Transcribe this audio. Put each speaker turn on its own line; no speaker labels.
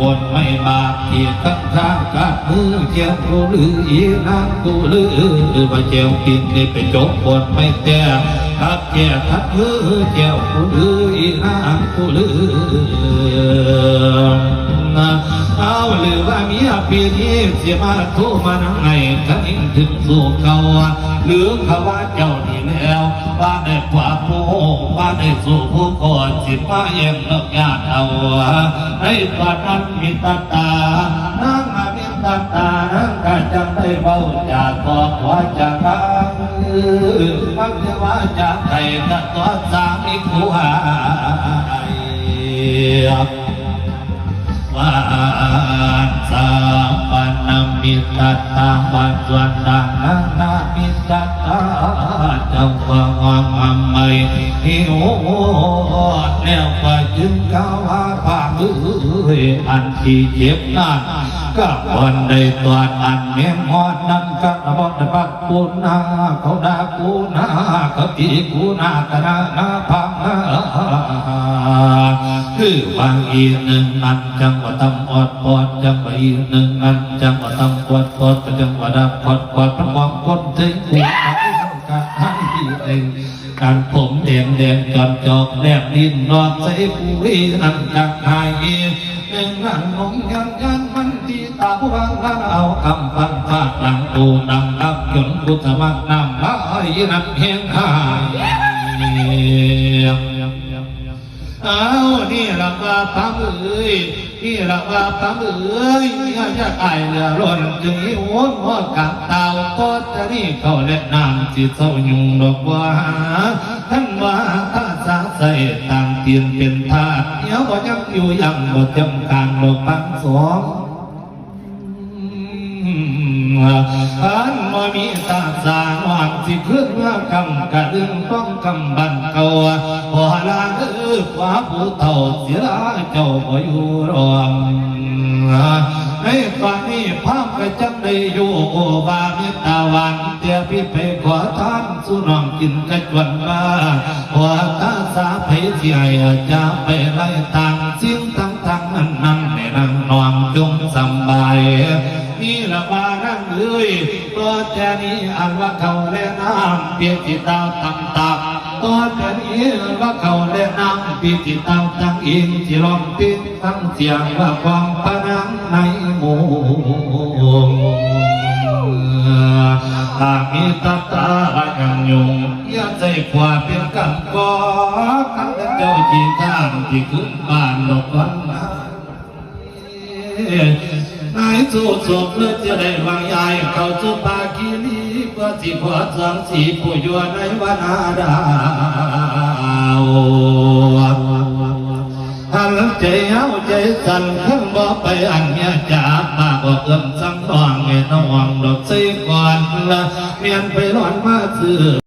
คนไม่บาปเที่ตั้งทางกัดมือเจียวกูลืออีนางกูลือว่าเจียวกินนี่ไปจบคนไม่แต้ทักแก่ทักมือเจียวกูลืออีนางกูลือนะเอาหรือว่ามีอภินิเสียมาโทมานังไงกันอิงถึงสู่เขาหรือเขาว่าเจ้านี่แล้วว่าได้กว่าผู้ ว่าได้สู่ผู้ก่อนสิมาเอ็มเลิกญาติเอาให้ตอนนั้นมิตาตานั่งมามีตาตานั่งก็จังได้เบาจากบอกว่าจะพังมักจะว่าจากใครก็ตัวสามีผู้หาย วาสาปนมิตาตาปัจจุบันนานามิตาตาจังหวะอัมไม่หิวแล้วก็จึงกาวาปามืออันที่เจ็บนั้นก็วันใดตัวอันเมียมอดนั้นก็บอกได้ปักกูนาเขาด่ากูนาเขาตีกูนากะนานาพัง คือบางอีหนึ่งอันจังหวะทำอดปอดจังหวะอีหนึ่งอันจังหวะทำปวดปอดจังหวะดับปอดปอดมองคนถึงหัวการให้เองการผมแดงแดงจอดจอกแนบดินนอนใส่ผู้วิอันจังหายเองหนึ่งอันงงยันยันมันตีตาผู้วังลันเอาคำพันธาดหลังตูดังดับจนพุทธมักนำมาอีนักเฮงหายเอา นี่ละว่าพระเอ้ยนี่ละว่าพระเอ้ยอย่าจะตายเรือร้อนจึงหิวหัวกับเตาก็จะนี่เขาเล่นน้ำจิตเศร้ายุงดอกว่าท่านว่าถ้าสาใส่ต่างเตียนเป็นธาตุเดี๋ยวบ่ยังอยู่ยังบ่จำการดอกปังสองอัน มามีตาสางวางสิเพื่อนว่ากำกะดึงต้องกำบันเขาพอลาเออฟ้าผู้เท่าเสียละเจ้าบ่อยู่รวมในตอนนี้ภาพก็จังได้อยู่โอบาเมตตาวันเตียพี่ไปขอทานสุน้องกินกระจวนมาพอตาสาเพเสียจะไปไล่ต่างสิ่งต่างต่างนั้นนั่งในนั่งนอนจงสบาย นี่ละว่านั่งเอ้ยตัวแจนี้อันว่าเขาเล่น้ำเปียกจิตตาตั้งตักตัวแจนี้ว่าเขาเล่น้ำเปียกจิตเตาตั้งอิงที่ร้องติดตั้งเสียงว่าความปะนังในหมู่หากมีตาตายังยุงอย่าใจขวาเป็นกำกอขันเจ้าจีทางที่ขึ้นบ้านหลบวันมา นายสู้ศพเลือจะได้วางยายเขาสู่ปากีลีเพื่อสิพอสังสีผู้อยู่ในวนาดาวหันใจเอาใจสั่นขึ้นบ่ไปอันเมียจ๋ามาบอกเอื้อมสังทองไงน้องดอกใส่ก่อนละเมียนไปร้อนมาซื้อ